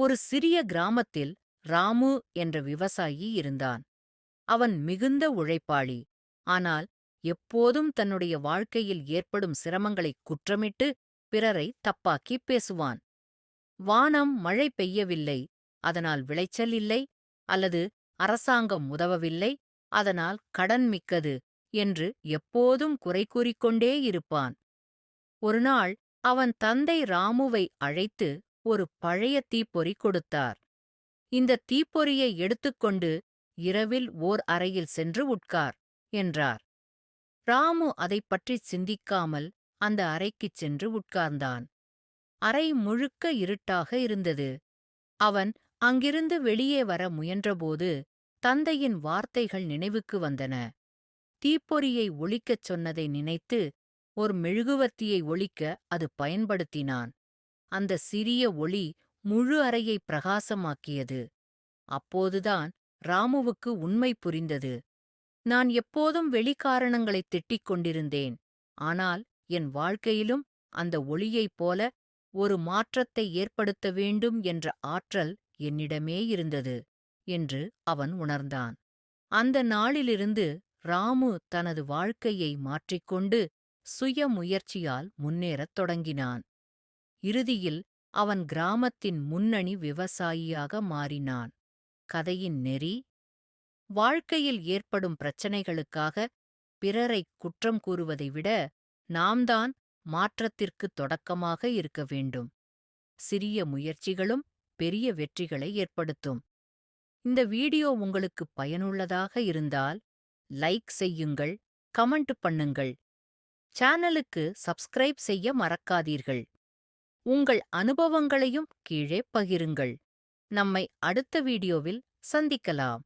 ஒரு சிறிய கிராமத்தில் ராமு என்ற விவசாயி இருந்தான். அவன் மிகுந்த உழைப்பாளி. ஆனால் எப்போதும் தன்னுடைய வாழ்க்கையில் ஏற்படும் சிரமங்களைக் குற்றமிட்டு பிறரை தப்பாக்கிப் பேசுவான். வானம் மழை பெய்யவில்லை. அதனால் விளைச்சல் இல்லை. அல்லது அரசாங்கம் உதவவில்லை. அதனால் கடன் மிக்கது என்று எப்போதும் குறை கூறிக்கொண்டே இருப்பான். ஒருநாள் அவன் தந்தை ராமுவை அழைத்து ஒரு பழைய தீப்பொறி கொடுத்தார். இந்த தீப்பொறியை எடுத்துக்கொண்டு இரவில் ஓர் அறையில் சென்று உட்கார் என்றார். ராமு அதைப் பற்றிச் சிந்திக்காமல் அந்த அறைக்குச் சென்று உட்கார்ந்தான். அறை முழுக்க இருட்டாக இருந்தது. அவன் அங்கிருந்து வெளியே வர முயன்றபோது தந்தையின் வார்த்தைகள் நினைவுக்கு வந்தன. தீப்பொறியை ஒழிக்கச் சொன்னதை நினைத்து ஒரு மெழுகுவர்த்தியை ஒழிக்க அது பயன்படுத்தினான். அந்த சிறிய ஒளி முழு அறையை பிரகாசமாக்கியது. அப்போதுதான் ராமுவுக்கு உண்மை புரிந்தது. நான் எப்போதும் வெளிக்காரணங்களைத் திட்டிக் கொண்டிருந்தேன். ஆனால் என் வாழ்க்கையிலும் அந்த ஒளியைப் போல ஒரு மாற்றத்தை ஏற்படுத்த வேண்டும் என்ற ஆற்றல் என்னிடமே இருந்தது என்று அவன் உணர்ந்தான். அந்த நாளிலிருந்து ராமு தனது வாழ்க்கையை மாற்றிக்கொண்டு சுய முயற்சியால் முன்னேறத் தொடங்கினான். இறுதியில் அவன் கிராமத்தின் முன்னணி விவசாயியாக மாறினான். கதையின் நெறி வாழ்க்கையில் ஏற்படும் பிரச்சனைகளுக்காக பிறரைக் குற்றம் கூறுவதை விட நாம்தான் மாற்றத்திற்கு தொடக்கமாக இருக்க வேண்டும். சிறிய முயற்சிகளும் பெரிய வெற்றிகளை ஏற்படுத்தும். இந்த வீடியோ உங்களுக்கு பயனுள்ளதாக இருந்தால் லைக் செய்யுங்கள் கமெண்ட் பண்ணுங்கள். சேனலுக்கு சப்ஸ்கிரைப் செய்ய மறக்காதீர்கள். உங்கள் அனுபவங்களையும் கீழே பகிருங்கள். நம்மை அடுத்த வீடியோவில் சந்திக்கலாம்.